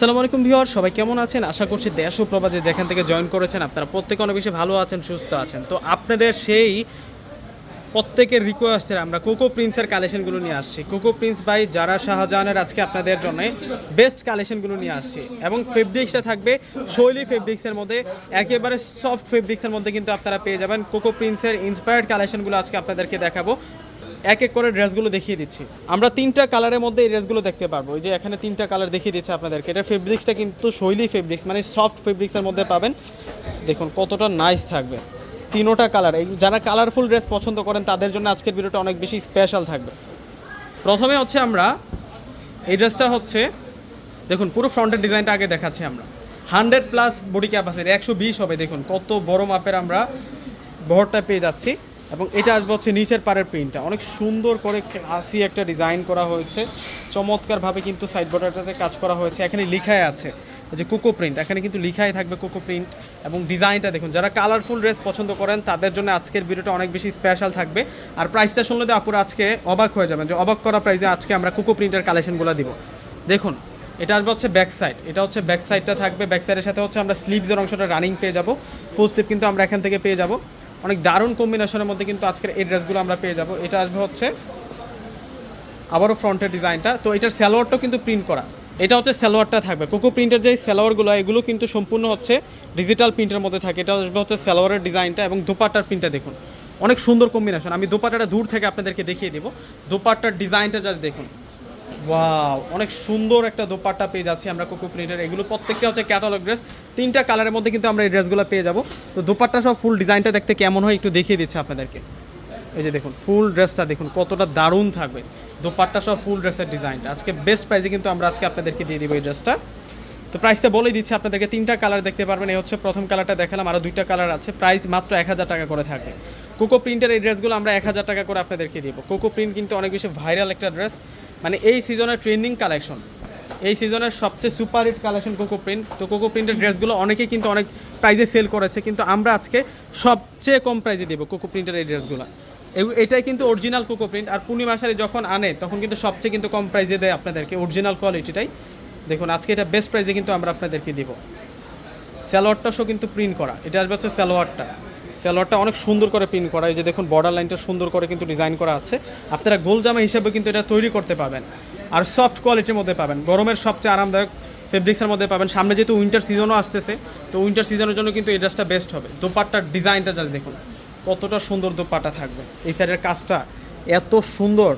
আসসালামু আলাইকুম ভিউয়ার, সবাই কেমন আছেন? আশা করছি দেশ ও প্রবাদে যেখান থেকে জয়েন করেছেন, আপনারা প্রত্যেকে অনেক বেশি ভালো আছেন, সুস্থ আছেন। তো আপনাদের সেই প্রত্যেকের রিকোয়েস্টের আমরা কোকো প্রিন্সের কালেকশনগুলো নিয়ে আসছি। কোকো প্রিন্স বাই যারা শাহজাহানের আজকে আপনাদের জন্য বেস্ট কালেকশনগুলো নিয়ে আসছি এবং ফেব্রিক্সটা থাকবে শৈলী ফেব্রিক্সের মধ্যে, একেবারে সফট ফেব্রিক্সের মধ্যে কিন্তু আপনারা পেয়ে যাবেন কোকো প্রিন্সের ইন্সপায়ার্ড কালেকশনগুলো আজকে আপনাদেরকে দেখাবো। এক এক করে ড্রেসগুলো দেখিয়ে দিচ্ছি। আমরা তিনটা কালারের মধ্যে এই ড্রেসগুলো দেখতে পারব। এই যে এখানে তিনটা কালার দেখিয়ে দিচ্ছে আপনাদেরকে। এটা ফেব্রিক্সটা কিন্তু শৈলী ফেব্রিক্স মানে সফট ফেব্রিক্সের মধ্যে পাবেন। দেখুন, কতটা নাইস থাকবে। তিনোটা কালার, এই যারা কালারফুল ড্রেস পছন্দ করেন, তাদের জন্য আজকের ভিডিওটা অনেক বেশি স্পেশাল থাকবে। প্রথমে হচ্ছে আমরা, এই ড্রেসটা হচ্ছে, দেখুন, পুরো ফ্রন্টের ডিজাইনটা আগে দেখাচ্ছি আমরা। হান্ড্রেড প্লাস বডি ক্যাপাসিটি একশো বিশ হবে, দেখুন, কত বড় মাপের আমরা বহরটা পেয়ে যাচ্ছি। এবং এটা আসবে হচ্ছে নিচের পাড়ের প্রিন্টটা অনেক সুন্দর করে ক্লাসি একটা ডিজাইন করা হয়েছে। চমৎকারভাবে কিন্তু সাইড বর্ডারটাতে কাজ করা হয়েছে। এখানে লিখাই আছে যে কোকো প্রিন্ট এখানে কিন্তু লিখাই থাকবে কোকো প্রিন্ট এবং ডিজাইনটা দেখুন, যারা কালারফুল ড্রেস পছন্দ করেন, তাদের জন্য আজকের ভিডিওটা অনেক বেশি স্পেশাল থাকবে। আর প্রাইসটা শুনলে তো আপুরা আজকে অবাক হয়ে যাবেন যে অবাক করা প্রাইসে আজকে আমরা কোকো প্রিন্টের কালেকশনগুলো দিব। দেখুন, এটা আসবে হচ্ছে ব্যাক সাইড এটা হচ্ছে ব্যাক সাইডটা থাকবে। ব্যাক সাইডের সাথে হচ্ছে আমরা স্লিভসের অংশটা রানিং পেয়ে যাব। ফুল স্লিপ কিন্তু আমরা এখান থেকে পেয়ে যাব। অনেক দারুণ কম্বিনেশনের মধ্যে কিন্তু আজকের এই ড্রেসগুলো আমরা পেয়ে যাব। এটা আসবে হচ্ছে আবারও ফ্রন্টের ডিজাইনটা তো এটার স্যালোয়ারটাও কিন্তু প্রিন্ট করা। এটা হচ্ছে স্যালোয়ারটা থাকবে। কোকো প্রিন্টের যে স্যালোয়ারগুলো এগুলো কিন্তু সম্পূর্ণ হচ্ছে ডিজিটাল প্রিন্টের মধ্যে থাকে। এটা আসবে হচ্ছে স্যালোয়ারের ডিজাইনটা এবং দোপাট্টার প্রিন্টটা দেখুন। অনেক সুন্দর কম্বিনেশন আমি দোপাট্টাটা দূর থেকে আপনাদেরকে দেখিয়ে দেবো। দোপাট্টার ডিজাইনটা জাস্ট দেখুন। ওয়াও অনেক সুন্দর একটা দোপাট্টা পেয়ে যাচ্ছি আমরা কোকো প্রিন্টের এগুলো প্রত্যেকটা হচ্ছে ক্যাটালগ ড্রেস তিনটা কালারের মধ্যে কিন্তু আমরা এই ড্রেসগুলো পেয়ে যাব। তো দোপাট্টা সব ফুল ডিজাইনটা দেখতে কেমন হয় একটু দেখিয়ে দিচ্ছে আপনাদেরকে। এই যে দেখুন ফুল ড্রেসটা দেখুন, কতটা দারুণ থাকবে। দোপাট্টা সব ফুল ড্রেসের ডিজাইনটা আজকে বেস্ট প্রাইসে কিন্তু আমরা আজকে আপনাদেরকে দিয়ে দিব এই ড্রেসটা তো প্রাইসটা বলেই দিচ্ছি আপনাদেরকে, তিনটা কালার দেখতে পারবেন। এই হচ্ছে প্রথম কালারটা দেখালাম আরও দুইটা কালার আছে। প্রাইস মাত্র এক হাজার টাকা করে থাকবে। কোকো প্রিন্টের এই ড্রেসগুলো আমরা এক হাজার টাকা করে আপনাদেরকে দিব। কোকো প্রিন্ট কিন্তু অনেক বেশি ভাইরাল একটা ড্রেস মানে এই সিজনের ট্রেন্ডিং কালেকশন এই সিজনের সবচেয়ে super hit collection coco print তো কোকো প্রিন্টের ড্রেসগুলো অনেকেই কিন্তু অনেক প্রাইজে সেল করেছে, কিন্তু আমরা আজকে সবচেয়ে কম প্রাইজে দেবো কোকো প্রিন্টের এই ড্রেসগুলো এটাই কিন্তু অরিজিনাল কোকো প্রিন্ট আর পূর্ণিমা শাড়ি যখন আনে, তখন কিন্তু সবচেয়ে কিন্তু কম প্রাইজে দেয় আপনাদেরকে অরিজিনাল কোয়ালিটিটাই দেখুন, আজকে এটা বেস্ট প্রাইজে কিন্তু আমরা আপনাদেরকে দিব। শো কিন্তু প্রিন্ট করা। এটা আসবে হচ্ছে স্যালোয়ারটা স্যালোয়ারটা অনেক সুন্দর করে প্রিন্ট করা, এই যে দেখুন বর্ডার লাইনটা সুন্দর করে কিন্তু ডিজাইন করা আছে। আপনারা গোল জামা হিসেবে কিন্তু এটা তৈরি করতে পাবেন। আর সফট কোয়ালিটির মধ্যে পাবেন। গরমের সবচেয়ে আরামদায়ক ফেব্রিক্সের মধ্যে পাবেন। সামনে যেহেতু উইন্টার সিজনও আসতেছে, তো উইন্টার সিজনের জন্য কিন্তু এই ড্রেসটা বেস্ট হবে। দোপাট্টার ডিজাইনটা জাস্ট দেখুন, কতটা সুন্দর দোপাট্টা থাকবে। এই সাইডের কাজটা এত সুন্দর।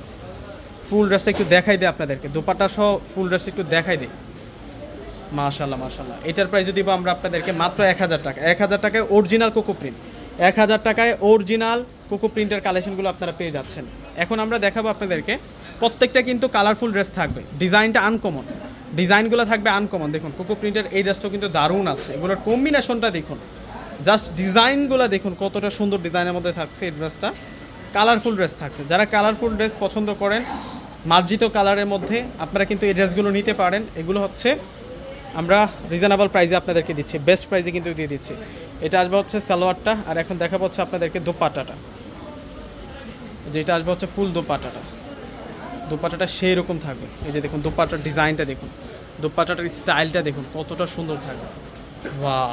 ফুল ড্রেসটা একটু দেখাই দেয় আপনাদেরকে। দোপাট্টা সহ ফুল ড্রেসটা একটু দেখাই দেয় মাশাল্লাহ মাশাল্লাহ এটার প্রাইস দিব আমরা আপনাদেরকে মাত্র এক হাজার টাকা। এক হাজার টাকায় অরিজিনাল কোকো প্রিন্ট এক হাজার টাকায় অরিজিনাল কোকো প্রিন্টের কালেকশনগুলো আপনারা পেয়ে যাচ্ছেন। এখন আমরা দেখাবো আপনাদেরকে, প্রত্যেকটা কিন্তু কালারফুল ড্রেস থাকবে। ডিজাইনটা আনকমন ডিজাইনগুলো থাকবে আনকমন দেখুন কোকো প্রিন্টের এই ড্রেসটাও কিন্তু দারুণ আছে। এগুলোর কম্বিনেশনটা দেখুন। জাস্ট ডিজাইনগুলো দেখুন, কতটা সুন্দর ডিজাইনের মধ্যে থাকছে এই ড্রেসটা কালারফুল ড্রেস থাকছে। যারা কালারফুল ড্রেস পছন্দ করেন, মার্জিত কালারের মধ্যে আপনারা কিন্তু এই ড্রেসগুলো নিতে পারেন। এগুলো হচ্ছে আমরা রিজনেবল প্রাইসে আপনাদেরকে দিচ্ছি বেস্ট প্রাইসে কিন্তু দিয়ে দিচ্ছি। এটা আসবে হচ্ছে সালোয়ারটা, আর এখন দেখা হচ্ছে আপনাদেরকে দোপাটাটা। যেটা আসবে হচ্ছে ফুল দোপাটাটা। দোপাটাটা সেই রকম থাকবে। এই যে দেখুন, দোপাটার ডিজাইনটা দেখুন, দোপাটাটার স্টাইলটা দেখুন, কতটা সুন্দর থাকবে। বাহ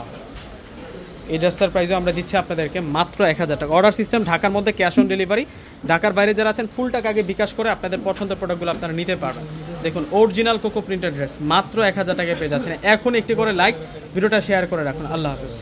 এই ড্রেসটার প্রাইসও আমরা দিচ্ছি আপনাদেরকে মাত্র এক হাজার টাকা। অর্ডার সিস্টেম ঢাকার মধ্যে ক্যাশ অন ডেলিভারি ঢাকার বাইরে যারা আছেন ফুল টাকা আগে বিকাশ করে আপনাদের পছন্দের প্রোডাক্টগুলো আপনারা নিতে পারবেন। দেখুন অরিজিনাল কোকো প্রিন্টেড ড্রেস মাত্র এক হাজার টাকায় পেয়ে যাচ্ছেন। এখন একটি করে লাইক ভিডিওটা শেয়ার করে রাখুন। আল্লাহ হাফেজ।